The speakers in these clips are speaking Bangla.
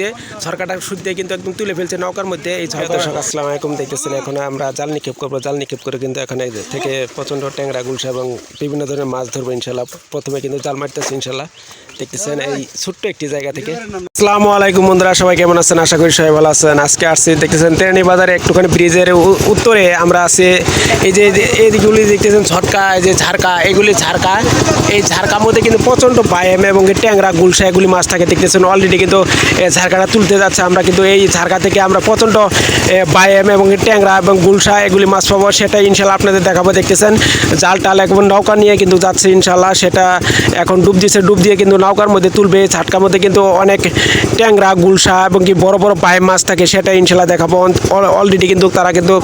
যে সরকারটা কিন্তু একদম তুলে ফেলছে নৌকার মধ্যে। এই দর্শক আসসালাম আলাইকুম দেখতেছেন এখন আমরা জাল নিক্ষেপ করব। জাল নিক্ষেপ করে কিন্তু এখানে থেকে প্রচণ্ড ট্যাংরা গুলশা এবং বিভিন্ন ধরনের মাছ ধরবো ইনশাল্লাহ প্রথমে কিন্তু জাল মারতেছে ইনশাল্লাহ দেখতেছেন এই ছোট্ট একটি জায়গা থেকে। আসসালামু আলাইকুম বন্ধুরা সবাই কেমন আছেন? আশা করি সবাই ভালো আছেন। আজকে আসছি দেখতেছেন তেরনি বাজারে একটুখানি ব্রিজের উত্তরে আমরা আছি। এই যে এইদিকগুলি দেখতেছেন ছটকা এই যে ঝাড়কা এগুলি ঝাড়কা এই ঝাড়কার মধ্যে কিন্তু প্রচণ্ড বায়াম এবং ট্যাংরা গুলশা এগুলি মাছ থাকে। দেখতেছেন অলরেডি কিন্তু ঝাড়কাটা তুলতে যাচ্ছে। আমরা কিন্তু এই ঝাড়কা থেকে আমরা প্রচণ্ড বায়াম এবং ট্যাংরা এবং গুলশা এগুলি মাছ পাবো। সেটা ইনশাল্লাহ আপনাদের দেখাবো, দেখতেছেন। জাল, টাল এখন নৌকা নিয়ে কিন্তু যাচ্ছে ইনশাল্লাহ। সেটা এখন ডুব দিচ্ছে ডুব দিয়ে কিন্তু নৌকার মধ্যে তুলবে। ঝাটকার মধ্যে কিন্তু অনেক ট্যাংরা, গুলশা এবং কি বড় বড় পায়ে মাছ থাকে সেটা ইনশাল্লাহ দেখাবো। অলরেডি কিন্তু তারা কিন্তু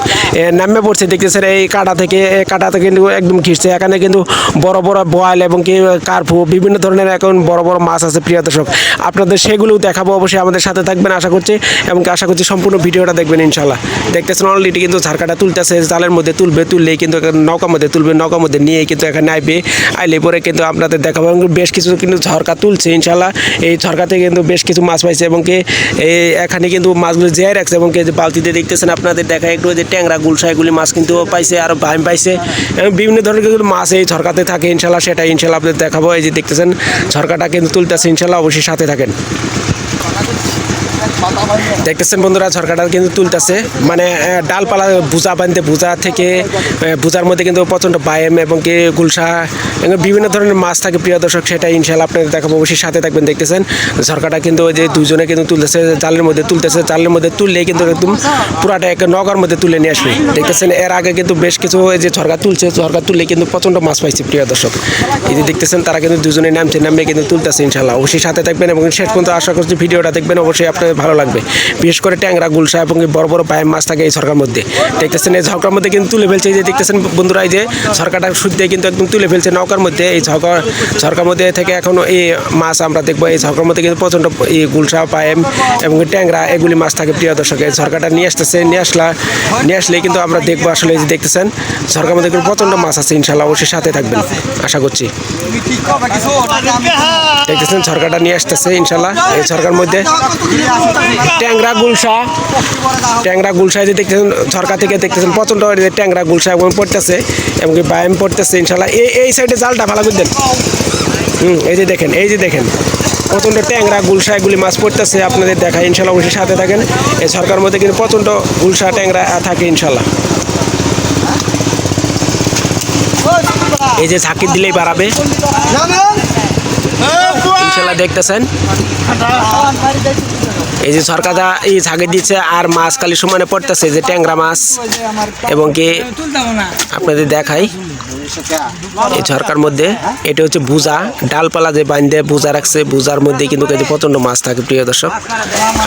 নামে পড়ছে, দেখতেছেন এই কাটা থেকে কাটাতে কিন্তু একদম ঘিরছে। এখানে কিন্তু বড় বড় বয়াল এবং কি কার্পু, বিভিন্ন ধরনের এখন বড় বড় মাছ আছে, প্রিয় দর্শক। আপনাদের সেগুলোও দেখাবো, অবশ্যই আমাদের সাথে থাকবেন, আশা করছি, এবং আশা করছি সম্পূর্ণ ভিডিওটা দেখবেন ইনশাল্লাহ দেখতেছেন অলরেডি কিন্তু ঝাড়কাটা তুলতেছে, জালের মধ্যে তুলবে, তুললেই কিন্তু নৌকার মধ্যে তুলবে, নৌকার মধ্যে নিয়ে কিন্তু এখানে আইবে। আইলে পরে কিন্তু আপনাদের দেখাবো, এবং বেশ কিছু কিন্তু ঝরকা তুলছে ইনশাল্লাহ এই ঝরকাতে কিন্তু বেশ কিছু মাছ পাইছে, এবং কি এই এখানে কিন্তু মাছগুলো জেয়ে রাখছে, এবং বালতিতে দেখতেছেন আপনাদের দেখা একটু যে ট্যাংরা গুলশা এগুলি মাছ কিন্তু পাইছে, আর ভাইম পাইছে। এবং বিভিন্ন ধরনের কিন্তু মাছ এই ঝরকাতে থাকে ইনশাল্লাহ সেটা ইনশাল্লাহ আপনাদের দেখাবো। এই যে দেখতেছেন ঝরকাটা কিন্তু তুলতেছে ইনশাল্লাহ অবশ্যই সাথে থাকেন। দেখতেছেন বন্ধুরা ঝরকাটা কিন্তু তুলতেছে। মানে ডালপালা ভুজা বানতে ভুজা থেকে ভুজার মধ্যে কিন্তু প্রচণ্ড বায়েম এবং কি গুলশা এবং বিভিন্ন ধরনের মাছ থাকে। প্রিয় দর্শক, সেটা ইনশাল্লাহ আপনাদের দেখাবো। অবশ্যই সাথে থাকবেন, দেখতেছেন। ঝরকাটা কিন্তু ওই যে দুজনে কিন্তু তুলতেছে, জালের মধ্যে তুলতেছে। জালের মধ্যে তুললে কিন্তু একদম পুরাটা এক নগার মধ্যে তুলে নিয়ে আসবে। দেখতেছেন, এর আগে কিন্তু বেশ কিছু এই যে ঝরকা তুলছে, ঝরকা তুললে কিন্তু প্রচণ্ড মাছ পাইছে, প্রিয় দর্শক। এই যে দেখতেছেন, তারা কিন্তু দুজনে নামছে, নামে কিন্তু তুলতেছে ইনশাল্লাহ অবশ্যই সাথে থাকবেন এবং শেষ পর্যন্ত আশা করছি ভিডিওটা দেখবেন। অবশ্যই আপনাদের ভালো লাগবে। বিশেষ করে ট্যাংরা, গুলশা এবং বড় বড় পায়ের মাছ থাকে এই সরকার মধ্যে। দেখতেছেন এই ঝরকার মধ্যে কিন্তু তুলে ফেলছে যে দেখতেছেন বন্ধুরা এই যে সরকারটা শুদ্ধে কিন্তু একদম তুলে ফেলছে নৌকার মধ্যে। এই ঝরকার ঝরকার মধ্যে থেকে এখন এই মাছ আমরা দেখব। এই ঝরকার মধ্যে কিন্তু প্রচণ্ড এই গুলশা, পায়েম এবং ট্যাংরা এগুলি মাছ থাকে প্রিয় দর্শক। এই ঝরকাটা নিয়ে আসতেছে, নিয়ে আসলা, নিয়ে আসলে কিন্তু আমরা দেখব আসলে এই যে দেখতেছেন ঝরকার মধ্যে কিন্তু প্রচণ্ড মাছ আছে ইনশাল্লাহ অবশ্যই সাথে থাকবেন, আশা করছি। দেখতেছেন সরকারটা নিয়ে আসতেছে ইনশাল্লাহ এই সরকার মধ্যে ট্যাংরা গুলশা। ট্যাংরা গুলশা যে দেখতেছেন সরকার থেকে দেখতেছেন প্রচণ্ড যে ট্যাংরা গুলশা এবং পড়তেছে এবং কি ব্যায়াম পড়তেছে ইনশাল্লাহ। এই এই সাইডে জালটা ভালো করে দেন। হুম এই যে দেখেন এই যে দেখেন। প্রচণ্ড ট্যাংরা গুলশা এগুলি মাছ পড়তেছে আপনাদের দেখা ইনশাল্লাহ অবশ্যই সাথে থাকেন। এই সরকার মধ্যে কিন্তু প্রচণ্ড গুলশা ট্যাংরা থাকে ইনশাল্লাহ। এই যে ঝাঁকি দিলেই বাড়াবে। ইনশাল্লাহ দেখতেছেন। এই যে সরকারটা এই ঝাঁকি দিচ্ছে আর মাছ কালি সমানে পড়তেছে যে ট্যাংরা মাছ এবং কি আপনাদের দেখাই। এই ঝরকার মধ্যে এটা হচ্ছে বুজা ডালপালা যে বান্ধে বুজা রাখছে বুজার মধ্যে কিন্তু প্রচণ্ড মাছ থাকে প্রিয় দর্শক।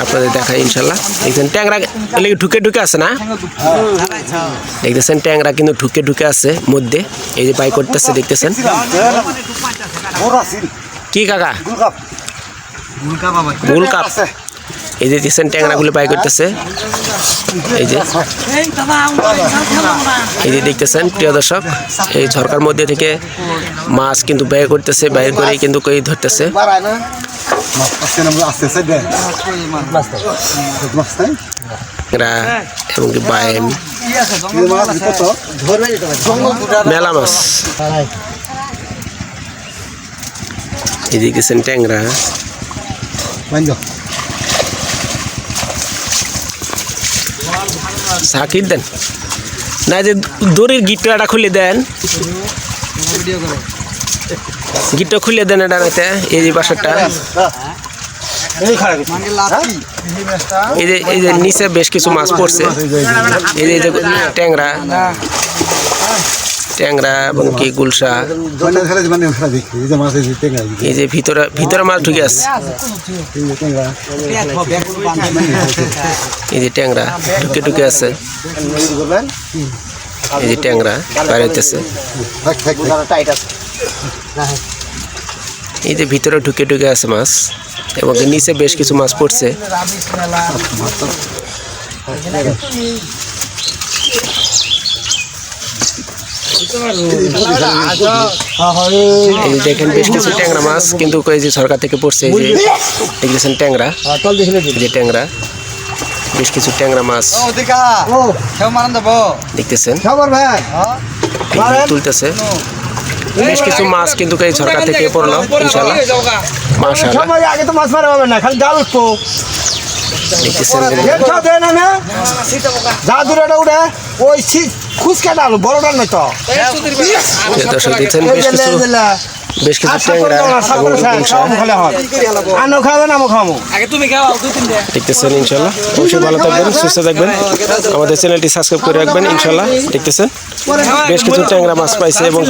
আপনাদের দেখাই ইনশাল্লাহ দেখছেন ট্যাংরা ঢুকে ঢুকে আছে না? দেখতেছেন ট্যাংরা কিন্তু ঢুকে ঢুকে আছে মধ্যে এই যে বাই করতেছে দেখতেছেন। কি কাকা? গোল কাপ এই যে দেখছেন ট্যাংরাগুলো বাই করতেছে। এই যে। এই যে দেখতেছেন, প্রিয় দর্শক, এই ঝরকার মধ্যে থেকে মাছ কিন্তু ব্যয় করতেছে বাইর করে কিন্তু কই ধরতেছে। এবং কি মেলা মাছ। এই দেখতেছেন ট্যাংরা। সাকির দেন। না যে দড়ির গিটটা খুলে দেন। গিটটা খুলে দেন এটা নাতে এই যে পাশেরটা। এই যে এই যে নিচে বেশ কিছু মাছ পড়ছে। এই যে ট্যাংরা। ট্যাংরা এবং কি গুলশা? এই যে ভিতরে ভিতরে মাছ ঢুকে আছে এই যে ট্যাংরা, ঢুকে ঢুকে আছে এই যে ট্যাংরা, বাইরে এই যে ভিতরে ঢুকে ঢুকে আছে মাছ, এবং নিচে বেশ কিছু মাছ পড়ছে। দেখেন বেশ কিছু ট্যাংরা মাছ কিন্তু এই যে সরকার থেকে পড়ছে ট্যাংরা যে ট্যাংরা, বেশ কিছু ট্যাংরা মাছ দেখতেছেন? তুলতেছে। বেশ কিছু মাছ কিন্তু এই সরকার থেকে পড়ল ইনশাল্লাহ আগে তো মাছ মারা হবে না খালি জাল উঠবো ডাল বড় ডাল নয় তো? বেশ কিছু ট্যাংরা। আনো খাবেন খাব দেখতেছেন ইনশাল্লাহ। অবশ্যই ভালো থাকবেন সুস্থ থাকবেন। আমাদের চ্যানেলটি সাবস্ক্রাইব করে রাখবেন ইনশাল্লাহ। দেখতেছেন? বেশ কিছু ট্যাংরা মাছ পাইছে এবং